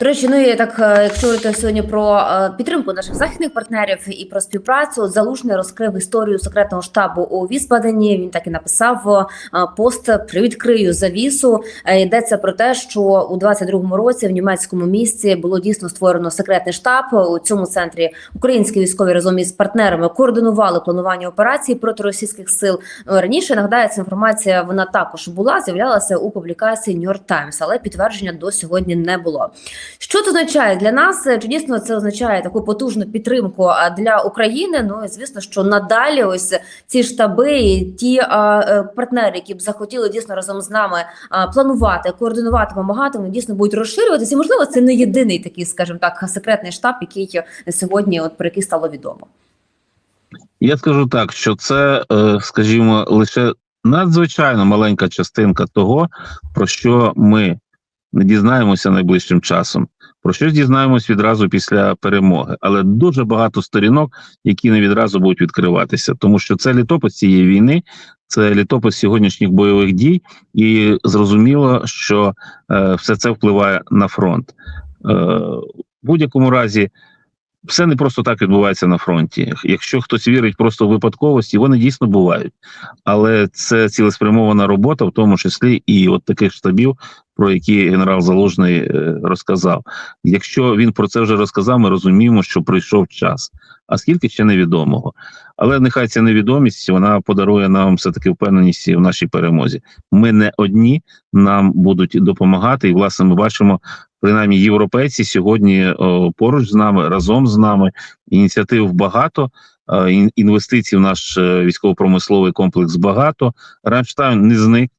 До речі, ну і так, е, якщо говорити сьогодні про е, підтримку наших західних партнерів і про співпрацю, Залужний розкрив історію секретного штабу у Віспадені. Він так і написав е, пост Привідкрию завісу. Йдеться про те, що у 22-му році в німецькому місті було дійсно створено секретний штаб. У цьому центрі українські військові разом із партнерами координували планування операцій проти російських сил. Раніше нагадаю, ця інформація вона також була, з'являлася у публікації New York Times, але підтвердження до сьогодні не було. Що це означає для нас? Чи дійсно це означає таку потужну підтримку для України? Ну і звісно, що надалі ось ці штаби і ті е, партнери, які б захотіли дійсно разом з нами планувати, координувати, допомагати, вони дійсно будуть розширюватися. І можливо, це не єдиний такий, скажімо так, секретний штаб, який сьогодні, от про який стало відомо. Я скажу так, що це, е, скажімо, лише надзвичайно маленька частинка того, про що ми не дізнаємося найближчим часом. Про щось дізнаємось відразу після перемоги, але дуже багато сторінок, які не відразу будуть відкриватися, тому що це літопис цієї війни, це літопис сьогоднішніх бойових дій, і зрозуміло, що е, все це впливає на фронт. Е, в будь-якому разі, все не просто так відбувається на фронті. Якщо хтось вірить просто в випадковості, вони дійсно бувають. Але це цілеспрямована робота, в тому числі і от таких штабів, про які генерал Залужний е, розказав. Якщо він про це вже розказав, ми розуміємо, що прийшов час. А скільки ще невідомого. Але нехай ця невідомість вона подарує нам все таки впевненість в нашій перемозі. Ми не одні, нам будуть допомагати, і власне ми бачимо. Принаймні, європейці сьогодні о, поруч з нами, разом з нами. Ініціатив багато, е, ін- інвестицій в наш е, військово-промисловий комплекс багато. Рамштайн не зник,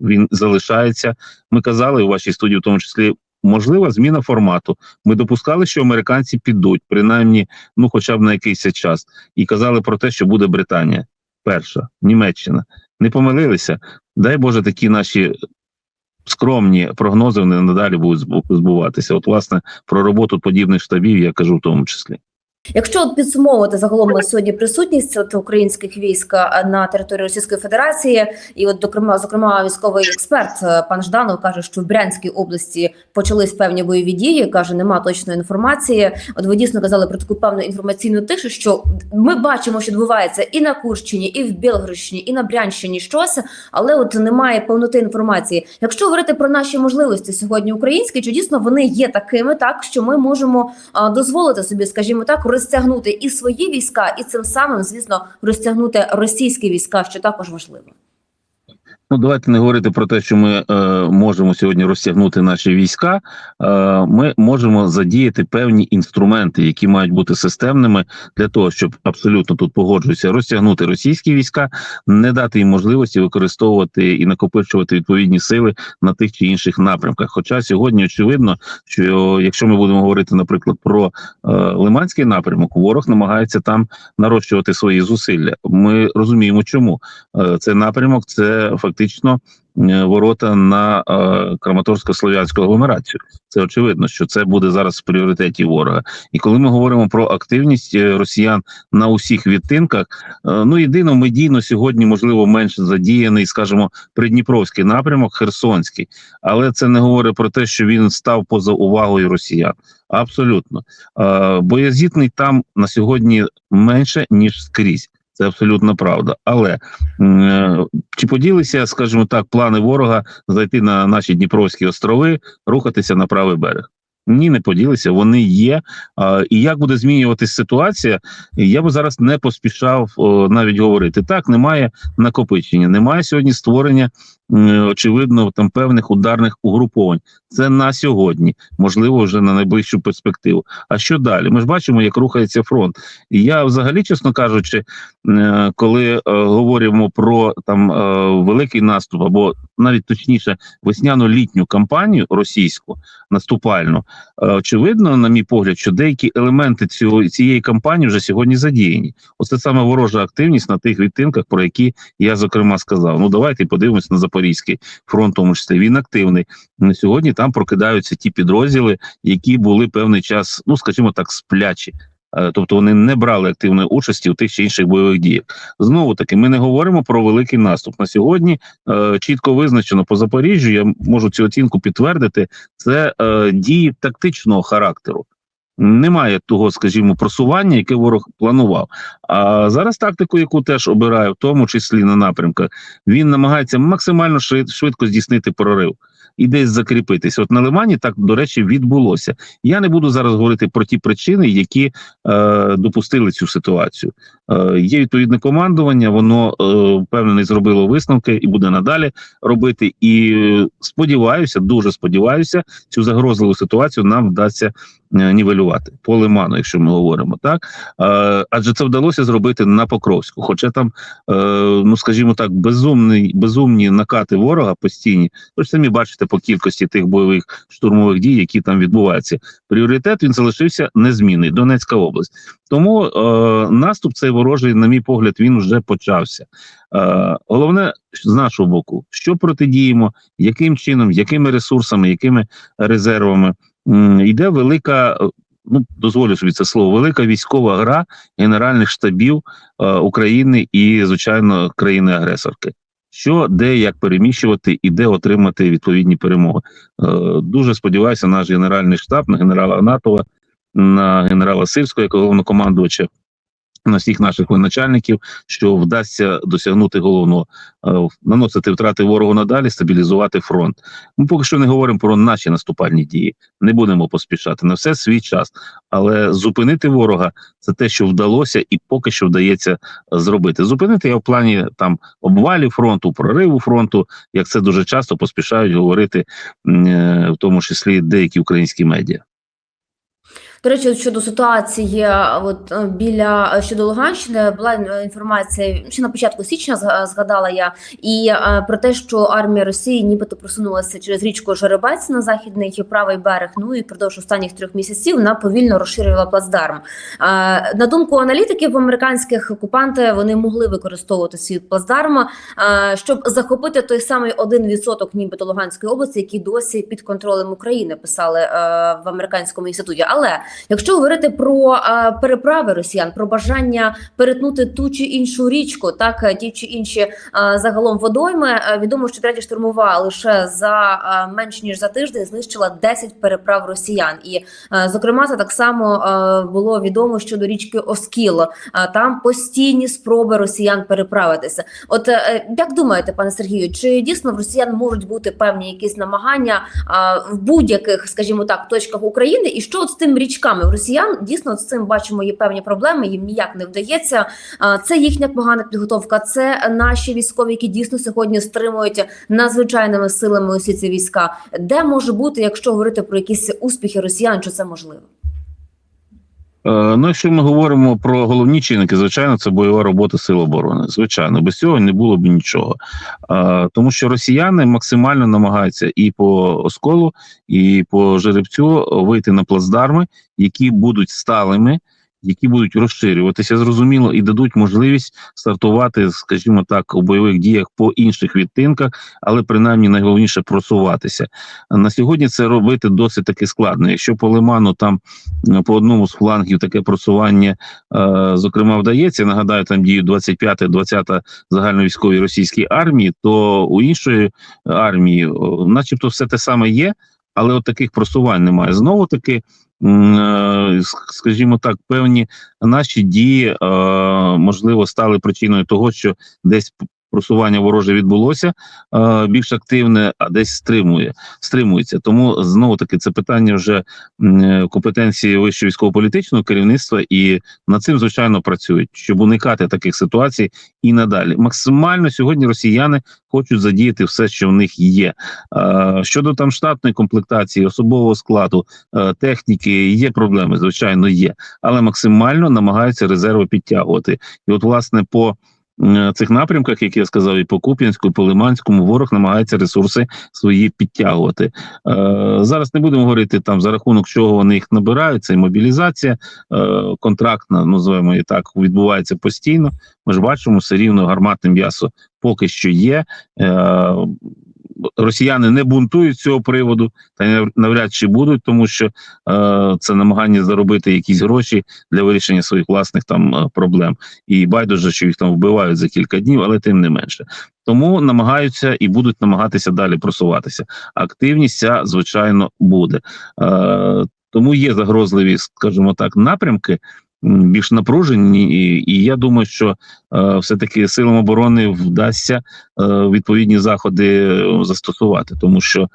він залишається. Ми казали у вашій студії, в тому числі, можлива зміна формату. Ми допускали, що американці підуть, принаймні, ну, хоча б на якийсь час, і казали про те, що буде Британія. Перша, Німеччина. Не помилилися. Дай Боже, такі наші скромні прогнози вони надалі будуть збу- збуватися. От, власне, про роботу подібних штабів я кажу в тому числі. Якщо от підсумовувати загалом сьогодні присутність от українських військ на території Російської Федерації, і от зокрема, зокрема, військовий експерт е, пан Жданов каже, що в Брянській області почались певні бойові дії. каже, нема точної інформації. От ви дійсно казали про таку певну інформаційну тишу, що ми бачимо, що відбувається і на Курщині, і в Білгородщині, і на Брянщині щось, але от немає повноти інформації. Якщо говорити про наші можливості сьогодні українські, чи дійсно вони є такими, так що ми можемо дозволити собі, скажімо так, розтягнути і свої війська, і цим самим, звісно, розтягнути російські війська, що також важливо. Ну, давайте не говорити про те, що ми е, можемо сьогодні розтягнути наші війська. Е, ми можемо задіяти певні інструменти, які мають бути системними для того, щоб абсолютно тут погоджуюся, розтягнути російські війська, не дати їм можливості використовувати і накопичувати відповідні сили на тих чи інших напрямках. Хоча сьогодні очевидно, що якщо ми будемо говорити, наприклад, про е, Лиманський напрямок, ворог намагається там нарощувати свої зусилля. Ми розуміємо, чому Е, це напрямок, це фактично е, ворота на е, Краматорсько-Слов'янську агломерацію. Це очевидно, що це буде зараз в пріоритеті ворога. І коли ми говоримо про активність е, росіян на усіх відтинках, ну єдино медійно сьогодні, можливо, менше задіяний, скажімо, придніпровський напрямок, Херсонський, але це не говорить про те, що він став поза увагою росіян. Абсолютно боєзітний там на сьогодні менше ніж скрізь. Це абсолютно правда. Але е, чи поділися, скажімо так, плани ворога зайти на наші Дніпровські острови, рухатися на правий берег? Ні, не поділися. Вони є. А, і як буде змінюватись ситуація, я би зараз не поспішав о, навіть говорити. Так, немає накопичення, немає сьогодні створення, очевидно, там певних ударних угруповань. Це на сьогодні, можливо, вже на найближчу перспективу. А що далі? Ми ж бачимо, як рухається фронт. І я, взагалі, чесно кажучи, е, коли е, говоримо про там е, великий наступ, або навіть точніше весняно-літню кампанію російську наступальну, е, очевидно, на мій погляд, що деякі елементи цього цієї кампанії вже сьогодні задіяні. Оце саме ворожа активність на тих відтинках, про які я зокрема сказав. Ну давайте подивимось на Запорізький фронт, тому числі він активний. На сьогодні там прокидаються ті підрозділи, які були певний час, ну скажімо так, сплячі. Е, тобто вони не брали активної участі у тих чи інших бойових діях. Знову таки, ми не говоримо про великий наступ на сьогодні. Е, чітко визначено по Запоріжжю. Я можу цю оцінку підтвердити. Це е, дії тактичного характеру. Немає того, скажімо, просування, яке ворог планував. А зараз тактику, яку теж обирає, в тому числі на напрямках, він намагається максимально швид- швидко здійснити прорив і десь закріпитись. От на Лимані так, до речі, відбулося. Я не буду зараз говорити про ті причини, які е, допустили цю ситуацію. Е, є відповідне командування, воно е, впевнений зробило висновки і буде надалі робити. І е, сподіваюся, дуже сподіваюся, цю загрозливу ситуацію нам вдасться е, нівелювати по лиману, якщо ми говоримо так. Е, адже це вдалося зробити на Покровську. Хоча там, е, ну скажімо так, безумний, безумні накати ворога постійні. Ви ж самі бачите по кількості тих бойових штурмових дій, які там відбуваються. Пріоритет він залишився незмінний. Донецька область. Тому е, наступ цей ворожий, на мій погляд, він вже почався. Е, головне з нашого боку, що протидіємо, яким чином, якими ресурсами, якими резервами М, йде велика. е, Ну, дозволю собі це слово, велика військова гра генеральних штабів е, України і, звичайно, країни-агресорки. Що, де, як переміщувати і де отримати відповідні перемоги. Е, дуже сподіваюся, наш генеральний штаб на генерала Анатова, на генерала Сирського, як головнокомандувача, на всіх наших воєначальників, що вдасться досягнути головного е, наносити втрати ворогу надалі, стабілізувати фронт. Ми поки що не говоримо про наші наступальні дії, не будемо поспішати на все свій час. Але зупинити ворога це те, що вдалося, і поки що вдається зробити. Зупинити я в плані там обвалів фронту, прориву фронту, як це дуже часто поспішають говорити, е, в тому числі деякі українські медіа. До речі, щодо ситуації, е, от е, біля е, щодо Луганщини була інформація ще на початку січня згадала я, і про те, що армія Росії нібито просунулася через річку Жеребець на західний правий берег. Ну і впродовж останніх трьох місяців вона повільно розширювала плацдарм. На думку аналітиків американських окупанти вони могли використовувати свій плацдарм, щоб захопити той самий 1% нібито Луганської області, який досі під контролем України писали в американському інституті. Але Якщо говорити про е, переправи росіян, про бажання перетнути ту чи іншу річку, так е, ті чи інші е, загалом водойми, відомо, що третя штурмова лише за менш ніж за тиждень знищила 10 переправ росіян. І зокрема, це так само було відомо щодо річки Оскіл. Там постійні спроби росіян переправитися. От як думаєте, пане Сергію, чи дійсно в росіян можуть бути певні якісь намагання в будь-яких, скажімо так, точках України, і що от з тим річками У росіян дійсно з цим бачимо є певні проблеми. Їм ніяк не вдається. Це їхня погана підготовка. Це наші військові, які дійсно сьогодні стримують надзвичайними силами усі ці війська. Де може бути, якщо говорити про якісь успіхи росіян, чи це можливо? Е, Ну, якщо ми говоримо про головні чинники, звичайно, це бойова робота сил оборони. Звичайно, без цього не було б нічого. Е, Тому що росіяни максимально намагаються і по осколу, і по жеребцю вийти на плацдарми, які будуть сталими, які будуть розширюватися, зрозуміло, і дадуть можливість стартувати, скажімо так, у бойових діях по інших відтинках, але принаймні найголовніше просуватися. На сьогодні це робити досить таки складно. Якщо по лиману там е, по одному з флангів таке просування, е, зокрема, вдається. Нагадаю, там діють 25-20 загальновійськовій російській армії, то у іншої армії, начебто, все те саме є, але от таких просувань немає. Знову таки, скажімо так, певні наші дії е, можливо стали причиною того, що десь просування вороже відбулося е, більш активне, а десь стримує стримується. Тому знову таки це питання вже е, компетенції вищого військово-політичного керівництва, і над цим звичайно працюють, щоб уникати таких ситуацій і надалі. Максимально сьогодні росіяни хочуть задіяти все, що в них є. Е, щодо там штатної комплектації, особового складу, техніки, є проблеми, звичайно, є, але максимально намагаються резерви підтягувати. І от, власне, по цих напрямках, як я сказав, і по Куп'янську, і по Лиманському, ворог намагається ресурси свої підтягувати. Е, зараз не будемо говорити там за рахунок чого вони їх набирають. Це і мобілізація е, контрактна, називаємо її так, відбувається постійно. Ми ж бачимо, все рівно гарматне м'ясо поки що є. Росіяни не бунтують з цього приводу, та навряд чи будуть, тому що е, це намагання заробити якісь гроші для вирішення своїх власних там е, проблем. І байдуже, що їх там вбивають за кілька днів, але тим не менше. Тому намагаються і будуть намагатися далі просуватися. Активність ця звичайно буде. Е, тому є загрозливі, скажімо так, напрямки. Більш напружені, і, і я думаю, що е, все-таки силам оборони вдасться е, відповідні заходи е, застосувати, тому що е,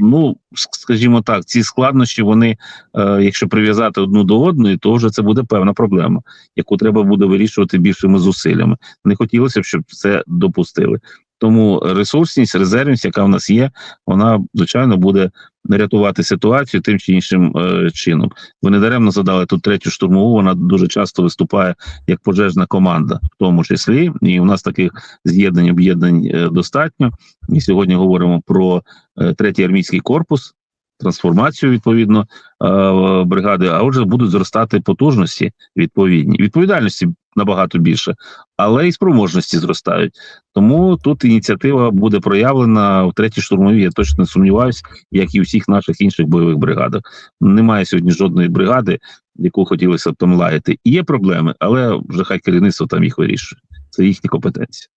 ну скажімо так, ці складнощі вони, е, якщо прив'язати одну до одної, то вже це буде певна проблема, яку треба буде вирішувати більшими зусиллями. Не хотілося б, щоб це допустили. Тому ресурсність, резервність, яка в нас є, вона звичайно буде рятувати ситуацію тим чи іншим е, чином. Ви не даремно задали тут третю штурмову. Вона дуже часто виступає як пожежна команда, в тому числі, і у нас таких з'єднань об'єднань е, достатньо. І сьогодні говоримо про е, третій армійський корпус, трансформацію відповідно е, бригади. А отже, будуть зростати потужності відповідні відповідальності набагато більше, але і спроможності зростають. Тому тут ініціатива буде проявлена в третій штурмовій. Я точно не сумніваюся, як і у всіх наших інших бойових бригадах. Немає сьогодні жодної бригади, яку хотілося б там лаяти. Є проблеми, але вже хай керівництво там їх вирішує. Це їхні компетенції.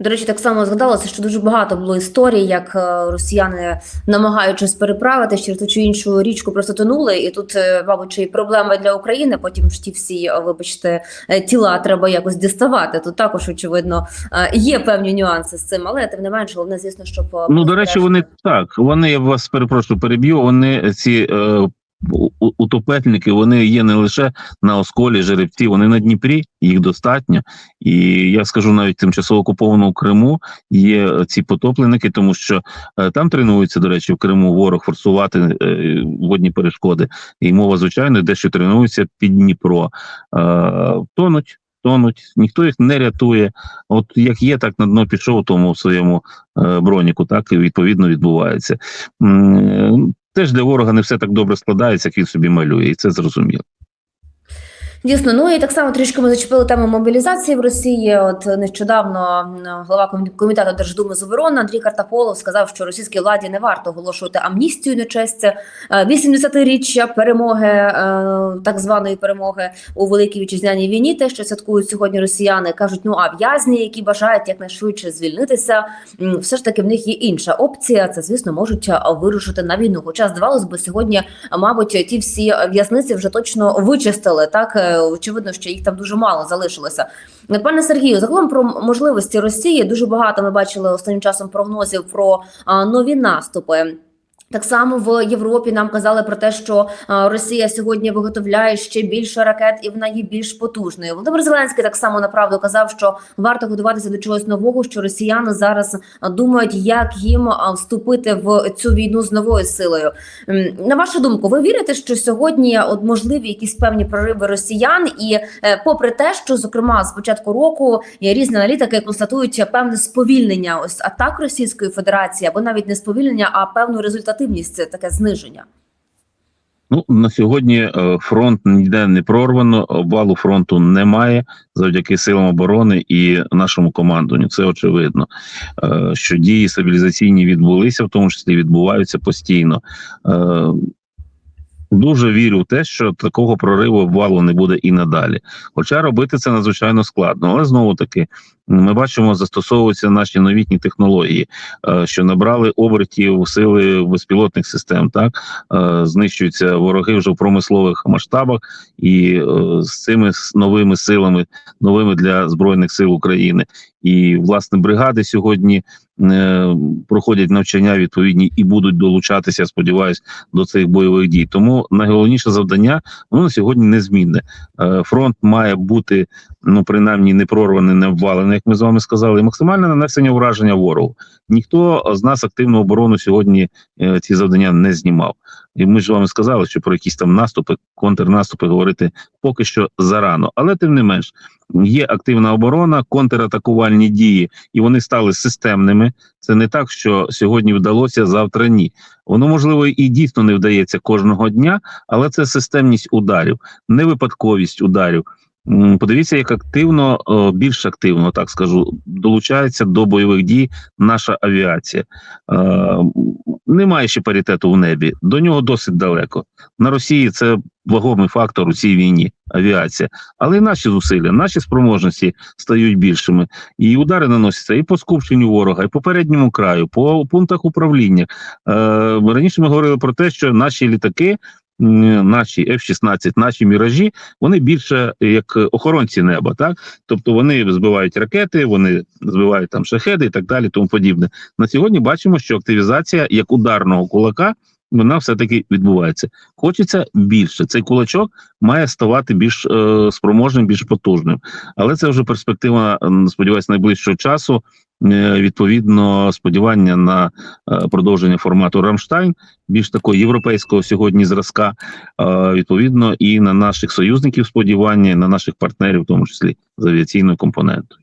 До речі, так само згадалося, що дуже багато було історій, як е, росіяни, намагаючись переправити через ту чи іншу річку, просто тонули. І тут, е, мабуть, чи проблема для України. Потім ж ті всі, е, вибачте, тіла треба якось діставати. Тут також очевидно є певні нюанси з цим, але тим не менше, головне, звісно, щоб Ну до речі, вони так. Вони я вас перепрошую, переб'ю. Вони ці е, утопельники, вони є не лише на осколі, жеребці, вони на Дніпрі, їх достатньо. І я скажу навіть тимчасово окупованому Криму є ці потопленики, тому що е, там тренуються, до речі, в Криму ворог форсувати е, водні перешкоди. І мова, звичайно, дещо тренуються під Дніпро. Е, тонуть. Тонуть, ніхто їх не рятує. От як є, так на дно пішов тому своєму е, броніку, так і відповідно відбувається. Теж для ворога не все так добре складається, як він собі малює, і це зрозуміло. Дійсно, ну і так само трішки ми зачепили тему мобілізації в Росії. От нещодавно голова комітету Держдуми з оборони Андрій Картаполов сказав, що російській владі не варто оголошувати амністію на честь е, 80-річчя перемоги, е, так званої перемоги у великій вітчизняній війні. Те, що святкують сьогодні росіяни, кажуть, ну а в'язні, які бажають якнайшвидше звільнитися, все ж таки в них є інша опція. Це звісно можуть е, вирушити на війну. Хоча здавалось би, сьогодні мабуть, ті всі в'язниці вже точно вичистили. Так очевидно, що їх там дуже мало залишилося. Пане Сергію, загалом про можливості Росії дуже багато ми бачили останнім часом прогнозів про нові наступи. Так само в Європі нам казали про те, що Росія сьогодні виготовляє ще більше ракет, і вона є більш потужною. Володимир Зеленський так само направду казав, що варто готуватися до чогось нового, що росіяни зараз думають, як їм вступити в цю війну з новою силою. На вашу думку, ви вірите, що сьогодні от можливі якісь певні прориви росіян, і е, попри те, що зокрема з початку року різні аналітики констатують певне сповільнення ось атак Російської Федерації, або навіть не сповільнення, а певну результативність, це таке зниження. Ну на сьогодні е, фронт ніде не прорвано, обвалу фронту немає завдяки силам оборони і нашому командуванню. Це очевидно, Е, що дії стабілізаційні відбулися, в тому числі відбуваються постійно. Е, Дуже вірю в те, що такого прориву обвалу не буде і надалі. Хоча робити це надзвичайно складно. Але знову таки ми бачимо, застосовуються наші новітні технології, е, що набрали обертів сили безпілотних систем. Так Е, знищуються вороги вже в промислових масштабах, і е, з цими новими силами, новими для збройних сил України, і власне бригади сьогодні проходять навчання відповідні і будуть долучатися. Сподіваюсь, до цих бойових дій. Тому найголовніше завдання воно сьогодні незмінне. Фронт має бути ну принаймні не прорваний, не обвалений, як ми з вами сказали. Максимальне нанесення ураження ворогу. Ніхто з нас активну оборону сьогодні е, ці завдання не знімав. І ми ж з вами сказали, що про якісь там наступи, контрнаступи говорити поки що зарано. Але тим не менш є активна оборона, контратакувальні дії, і вони стали системними. Це не так, що сьогодні вдалося, завтра ні. Воно можливо і дійсно не вдається кожного дня, але це системність ударів, не випадковість ударів. Подивіться, як активно, більш активно, так скажу, долучається до бойових дій наша авіація. Е, Немає ще паритету в небі, до нього досить далеко. На Росії це вагомий фактор у цій війні авіація. Але і наші зусилля, наші спроможності стають більшими. І удари наносяться і по скупченню ворога, і по передньому краю, по пунктах управління. Е, раніше ми говорили про те, що наші літаки. Наші F-16, наші міражі, вони більше як охоронці неба, так тобто вони збивають ракети, вони збивають там шахеди і так далі, тому подібне. На сьогодні бачимо, що активізація як ударного кулака вона все таки відбувається. Хочеться більше. Цей кулачок має ставати більш е, спроможним, більш потужним. Але це вже перспектива, сподіваюся, найближчого часу. Е, Відповідно, сподівання на е, продовження формату Рамштайн, більш такого європейського сьогодні зразка, е, відповідно, і на наших союзників сподівання, на наших партнерів, в тому числі з авіаційною компонентою.